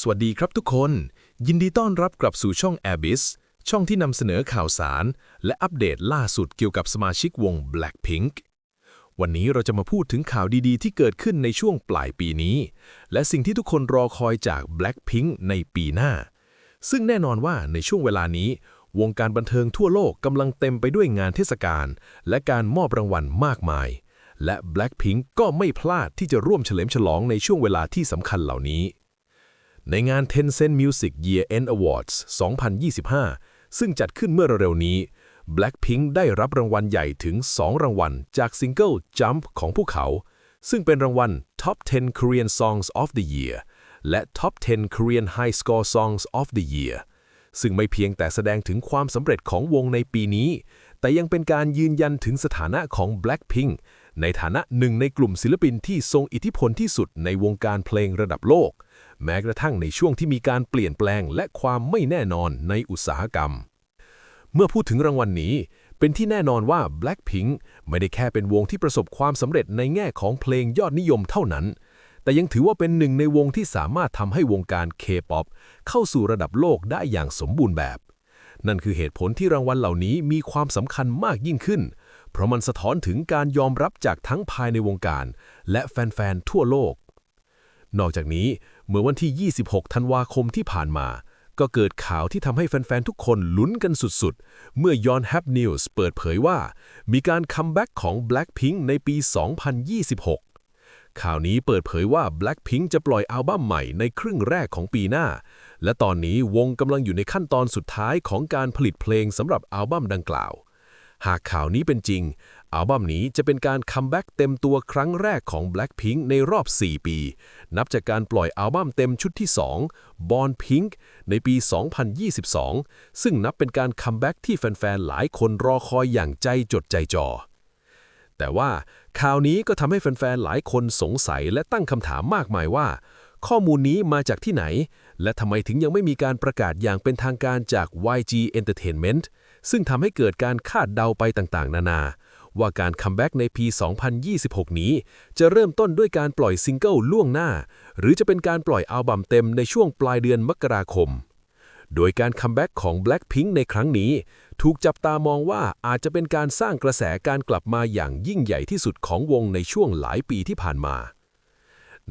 สวัสดีครับทุกคน ยินดีต้อนรับกลับสู่ช่อง Airbis ช่องที่นำเสนอข่าวสาร และอัปเดตล่าสุดเกี่ยวกับสมาชิกวง Blackpink วันนี้เราจะมาพูดถึงข่าวดีๆ ที่เกิดขึ้นในช่วงปลายปีนี้ และสิ่งที่ทุกคนรอคอยจาก Blackpink ในปีหน้า ซึ่งแน่นอนว่าในช่วงเวลานี้ วงการบันเทิงทั่วโลกกำลังเต็มไปด้วยงานเทศกาลและการมอบรางวัลมากมาย และ Blackpink ก็ไม่พลาดที่จะร่วมเฉลิมฉลองในช่วงเวลาที่สำคัญเหล่านี้ ในงาน Tencent Music Year End Awards 2025 ซึ่งจัดขึ้นเมื่อเร็วๆนี้ Blackpink ได้รับรางวัลใหญ่ถึง 2 รางวัล จากซิงเกิล Jump ของพวกเขา ซึ่งเป็นรางวัล Top 10 Korean Songs of the Year และ Top 10 Korean High Score Songs of the Year ซึ่งไม่เพียงแต่แสดงถึงความสำเร็จของวงในปีนี้ แต่ยังเป็นการยืนยันถึงสถานะของ Blackpink ในฐานะหนึ่งในกลุ่มศิลปินที่ทรงอิทธิพลที่สุดในวงการเพลงระดับโลก แม้กระทั่งในช่วงที่มีการเปลี่ยนแปลงและความไม่แน่นอนในอุตสาหกรรม เมื่อพูดถึงรางวัลนนี้ เป็นที่แน่นอนว่า Blackpink ไม่ได้แค่เป็นวงที่ประสบความสำเร็จในแง่ของเพลงยอดนิยมเท่านั้น แต่ยังถือว่าเป็นหนึ่งในวงที่สามารถทำให้วงการ K-POP เข้าสู่ระดับโลกได้อย่างสมบูรณ์แบบ นั่นคือเหตุผลที่รางวัลเหล่านี้มีความสำคัญมากยิ่งขึ้น เพราะมันสะท้อนถึงการยอมรับจากทั้งภายในวงการ และแฟนๆทั่วโลก นอกจากนี้ เมื่อวันที่ 26 ธันวาคมที่ผ่านมา ก็เกิดข่าวที่ทำให้แฟนๆ ทุกคนลุ้นกันสุดๆ เมื่อยอนแฮปนิวส์เปิดเผยว่า มีการคัมแบ็กของ Blackpink ในปี 2026 ข่าวนี้เปิดเผยว่า Blackpink จะปล่อยอัลบั้มใหม่ในครึ่งแรกของปีหน้า และตอนนี้วงกำลังอยู่ในขั้นตอนสุดท้ายของการผลิตเพลงสำหรับอัลบั้มดังกล่าว หากข่าวนี้เป็นจริง อัลบั้มนี้จะเป็นการคัมแบ็กเต็มตัวครั้งแรกของ Blackpink ในรอบ 4 ปี นับจากการปล่อยอัลบั้มเต็มชุดที่ 2 Born Pink ในปี 2022 ซึ่งนับเป็นการคัมแบ็กที่แฟน ๆ หลายคนรอคอยอย่างใจจดใจจ่อ แต่ว่าข่าวนี้ก็ทำให้แฟน ๆ หลายคนสงสัยและตั้งคำถามมากมายว่า ข้อมูลนี้มาจากที่ไหน และทำไมถึงยังไม่มีการประกาศอย่างเป็นทางการจาก YG Entertainment ซึ่งทำให้เกิดการคาดเดาไปต่างๆ นานา ว่าการคัมแบ็กในปี 2026 นี้ จะเริ่มต้นด้วยการปล่อยซิงเกิลล่วงหน้า หรือจะเป็นการปล่อยอัลบั้มเต็มในช่วงปลายเดือนมกราคม โดยการคัมแบ็กของ Blackpink ในครั้งนี้ ถูกจับตามองว่าอาจจะเป็นการสร้างกระแสการกลับมาอย่างยิ่งใหญ่ที่สุดของวงในช่วงหลายปีที่ผ่านมา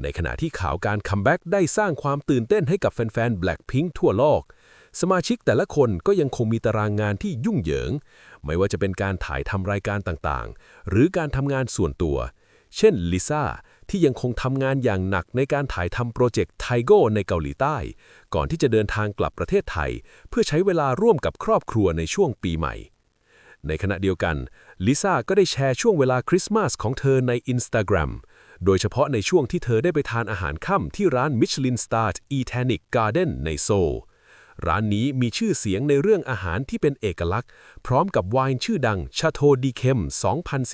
ในขณะที่ข่าวการคัมแบ็กได้สร้างความตื่นเต้นให้กับแฟนๆ Blackpink ทั่วโลก สมาชิกแต่ละคนก็ยังคงมีตารางงานที่ยุ่งเหยิง ไม่ว่าจะเป็นการถ่ายทำรายการต่างๆ หรือการทำงานส่วนตัว เช่นลิซ่าที่ยังคงทำงานอย่างหนักในการถ่ายทำโปรเจกต์ไทโกในเกาหลีใต้ ก่อนที่จะเดินทางกลับประเทศไทย เพื่อใช้เวลาร่วมกับครอบครัวในช่วงปีใหม่ ในขณะเดียวกันลิซ่าก็ได้แชร์ช่วงเวลาคริสต์มาสของเธอใน Instagram โดยเฉพาะในช่วงที่เธอได้ไปทานอาหารค่ำที่ร้าน Michelin Star Etanic Garden ในโซล ร้านนี้มีชื่อเสียงในเรื่องอาหารที่เป็นเอกลักษณ์ พร้อมกับไวน์ชื่อดัง Chateau d เคม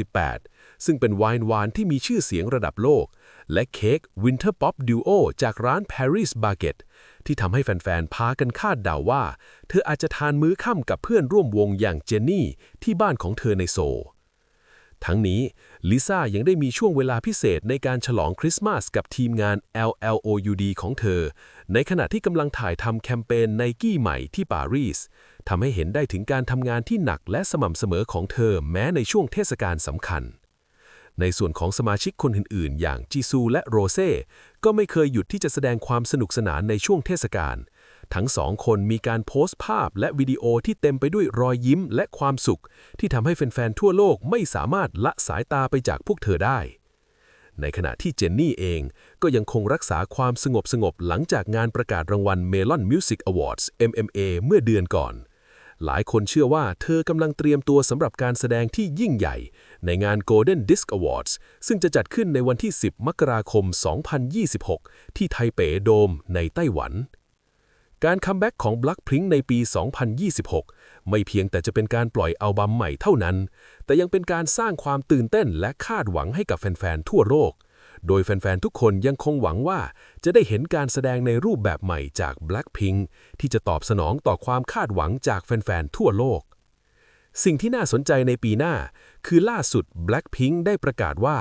2018 ซึ่งเป็นไวน์หวานที่มีชื่อเสียงระดับโลก และเค้ก Winter Pop Duo จากร้าน Paris Baguette ที่ทำให้แฟนๆ พากันคาดเดาว่า เธออาจจะทานมื้อค่ำกับเพื่อนร่วมวงอย่างเจนนี่ที่บ้านของเธอในโซล ทั้งนี้ลิซ่ายังได้มีช่วงเวลาพิเศษในการฉลองคริสต์มาสกับทีมงาน LLOUD ของเธอ ในขณะที่กำลังถ่ายทำแคมเปญไนกี้ใหม่ที่ปารีสทำให้เห็นได้ถึงการทำงานที่หนักและสม่ำเสมอของเธอแม้ในช่วงเทศกาลสำคัญ ในส่วนของสมาชิกคนอื่น ๆ อย่างจีซูและโรเซ่ก็ไม่เคยหยุดที่จะแสดงความสนุกสนานในช่วงเทศกาล ทั้งสองคนมีการโพสต์ภาพและวิดีโอที่เต็มไปด้วยรอยยิ้มและความสุข ที่ทำให้แฟนๆทั่วโลกไม่สามารถละสายตาไปจากพวกเธอได้ ในขณะที่เจนนี่เองก็ยังคงรักษาความสงบสงบหลังจากงานประกาศรางวัล Melon Music Awards MMA เมื่อเดือนก่อนหลายคนเชื่อว่าเธอกำลังเตรียมตัวสำหรับการแสดงที่ยิ่งใหญ่ ในงาน Golden Disc Awards ซึ่งจะจัดขึ้นในวันที่ 10 มกราคม 2026 ที่ไทเปโดมในไต้หวัน การคัมแบ็กของ Blackpink ในปี 2026 ไม่เพียงแต่จะเป็นการปล่อยอัลบั้มใหม่เท่านั้น แต่ยังเป็นการสร้างความตื่นเต้นและคาดหวังให้กับแฟน ๆ ทั่วโลก โดยแฟน ๆ ทุกคนยังคงหวังว่าจะได้เห็นการแสดงในรูปแบบใหม่จาก Blackpink ที่จะตอบสนองต่อความคาดหวังจากแฟน ๆ ทั่วโลก สิ่งที่น่าสนใจในปีหน้า คือล่าสุด Blackpink ได้ประกาศว่า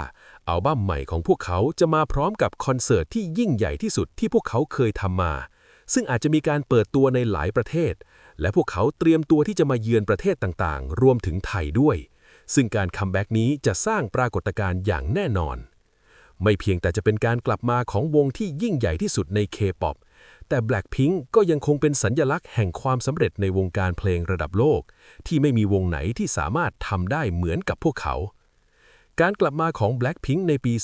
อัลบั้มใหม่ของพวกเขาจะมาพร้อมกับคอนเสิร์ตที่ยิ่งใหญ่ที่สุดที่พวกเขาเคยทำมา ซึ่งอาจจะมีการเปิดตัวในหลายประเทศ และพวกเขาเตรียมตัวที่จะมาเยือนประเทศต่างๆ รวมถึงไทยด้วย ซึ่งการคัมแบ็กนี้จะสร้างปรากฏการณ์อย่างแน่นอน ไม่เพียงแต่จะเป็นการกลับมาของวงที่ยิ่งใหญ่ที่สุดใน K-POP แต่ Blackpink ก็ยังคงเป็นสัญญลักษณ์แห่งความสำเร็จในวงการเพลงระดับโลก ที่ไม่มีวงไหนที่สามารถทำได้เหมือนกับพวกเขา การกลับมาของ Blackpink ในปี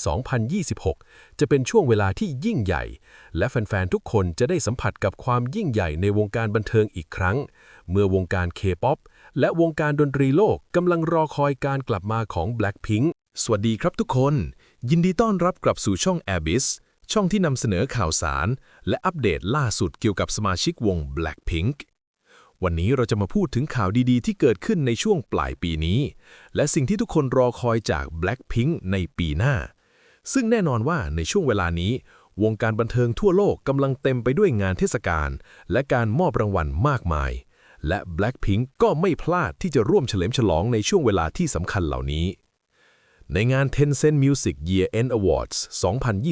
2026 จะเป็นช่วงเวลาที่ยิ่งใหญ่ และแฟนๆ ทุกคนจะได้สัมผัสกับความยิ่งใหญ่ในวงการบันเทิงอีกครั้ง เมื่อวงการ K-POP และวงการดนตรีโลกกำลังรอคอยการกลับมาของ Blackpink สวัสดีครับทุกคน ยินดีต้อนรับกลับสู่ช่อง Airbis ช่องที่นำเสนอข่าวสาร และอัปเดตล่าสุดเกี่ยวกับสมาชิกวง Blackpink วันนี้เราจะมาพูดถึงข่าวดีๆ ที่เกิดขึ้นในช่วงปลายปีนี้ และสิ่งที่ทุกคนรอคอยจาก Blackpink ในปีหน้า ซึ่งแน่นอนว่าในช่วงเวลานี้ วงการบันเทิงทั่วโลกกำลังเต็มไปด้วยงานเทศกาลและการมอบรางวัลมากมาย และ Blackpink ก็ไม่พลาดที่จะร่วมเฉลิมฉลองในช่วงเวลาที่สำคัญเหล่านี้ ในงาน Tencent Music Year End Awards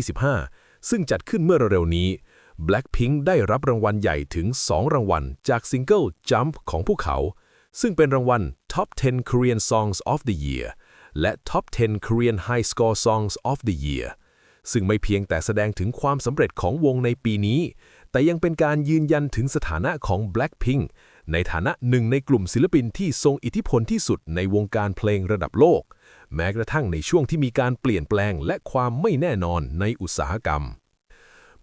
2025 ซึ่งจัดขึ้นเมื่อเร็วๆนี้ Blackpink ได้รับรางวัลใหญ่ถึง 2 รางวัล จากซิงเกิล Jump ของพวกเขา ซึ่งเป็นรางวัล Top 10 Korean Songs of the Year และ Top 10 Korean High Score Songs of the Year ซึ่งไม่เพียงแต่แสดงถึงความสำเร็จของวงในปีนี้ แต่ยังเป็นการยืนยันถึงสถานะของ Blackpink ในฐานะหนึ่งในกลุ่มศิลปินที่ทรงอิทธิพลที่สุดในวงการเพลงระดับโลก แม้กระทั่งในช่วงที่มีการเปลี่ยนแปลงและความไม่แน่นอนในอุตสาหกรรม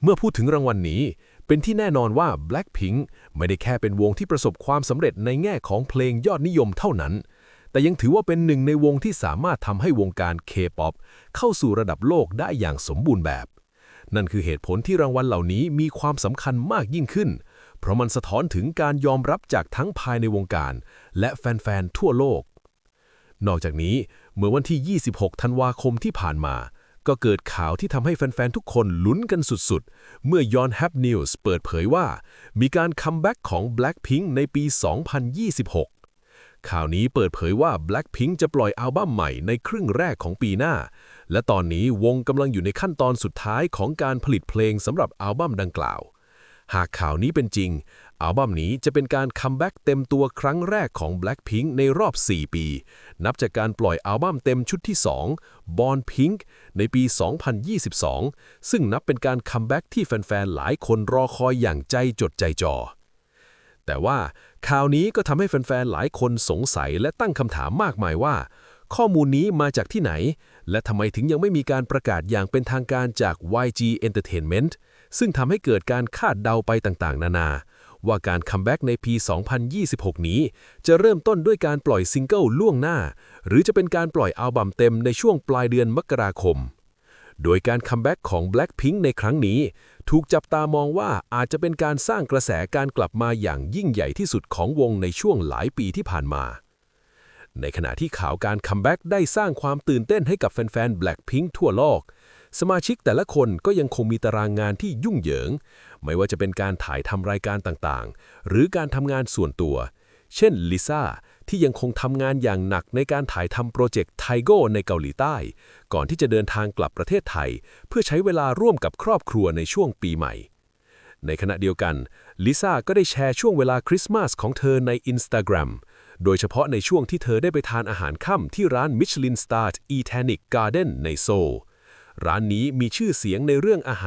เมื่อพูดถึงรางวัลนนี้ เป็นที่แน่นอนว่า Blackpink ไม่ได้แค่เป็นวงที่ประสบความสำเร็จในแง่ของเพลงยอดนิยมเท่านั้น แต่ยังถือว่าเป็นหนึ่งในวงที่สามารถทำให้วงการ K-POP เข้าสู่ระดับโลกได้อย่างสมบูรณ์แบบ นั่นคือเหตุผลที่รางวัลเหล่านี้มีความสำคัญมากยิ่งขึ้น เพราะมันสะท้อนถึงการยอมรับจากทั้งภายในวงการ และแฟนๆทั่วโลก นอกจากนี้เมื่อวันที่ 26 ธันวาคมที่ผ่านมา ก็เกิดข่าวที่ทำให้แฟน ๆ ทุกคนลุ้นกันสุด ๆ เมื่อยอนแฮปนิวส์เปิดเผยว่า มีการคัมแบ็กของ Blackpink ในปี 2026 ข่าวนี้เปิดเผยว่า Blackpink จะปล่อยอัลบั้มใหม่ในครึ่งแรกของปีหน้า และตอนนี้วงกำลังอยู่ในขั้นตอนสุดท้ายของการผลิตเพลงสำหรับอัลบั้มดังกล่าว หากข่าวนี้เป็นจริง อัลบั้มนี้จะเป็นการคัมแบ็กเต็มตัวครั้งแรกของ Blackpink ในรอบ 4 ปี นับจากการปล่อยอัลบั้มเต็มชุดที่ 2 Born Pink ในปี 2022 ซึ่งนับเป็นการคัมแบ็กที่แฟนๆ หลายคนรอคอยอย่างใจจดใจจ่อแต่ว่าข่าวนี้ก็ทำให้แฟนๆ หลายคนสงสัยและตั้งคำถามมากมายว่า ข้อมูลนี้มาจากที่ไหน และทำไมถึงยังไม่มีการประกาศอย่างเป็นทางการจาก YG Entertainment ซึ่งทำให้เกิดการคาดเดาไปต่างๆ นานา ว่าการคัมแบ็กในปี 2026 นี้ จะเริ่มต้นด้วยการปล่อยซิงเกิลล่วงหน้า หรือจะเป็นการปล่อยอัลบั้มเต็มในช่วงปลายเดือนมกราคม โดยการคัมแบ็กของ Blackpink ในครั้งนี้ ถูกจับตามองว่าอาจจะเป็นการสร้างกระแสการกลับมาอย่างยิ่งใหญ่ที่สุดของวงในช่วงหลายปีที่ผ่านมาในขณะที่ข่าวการคัมแบ็กได้สร้างความตื่นเต้นให้กับแฟนๆ Blackpink ทั่วโลก สมาชิกแต่ละคนก็ยังคงมีตารางงานที่ยุ่งเหยิง ไม่ว่าจะเป็นการถ่ายทำรายการต่างๆ หรือการทำงานส่วนตัว เช่นลิซ่าที่ยังคงทำงานอย่างหนักในการถ่ายทำโปรเจกต์ไทโกในเกาหลีใต้ ก่อนที่จะเดินทางกลับประเทศไทย เพื่อใช้เวลาร่วมกับครอบครัวในช่วงปีใหม่ ในขณะเดียวกันลิซ่าก็ได้แชร์ช่วงเวลาคริสต์มาสของเธอใน Instagram โดยเฉพาะในช่วงที่เธอได้ไปทานอาหารค่ำที่ร้าน Michelin Star Etanic Garden ในโซล ร้านนี้มีชื่อเสียงในเรื่องอาหาร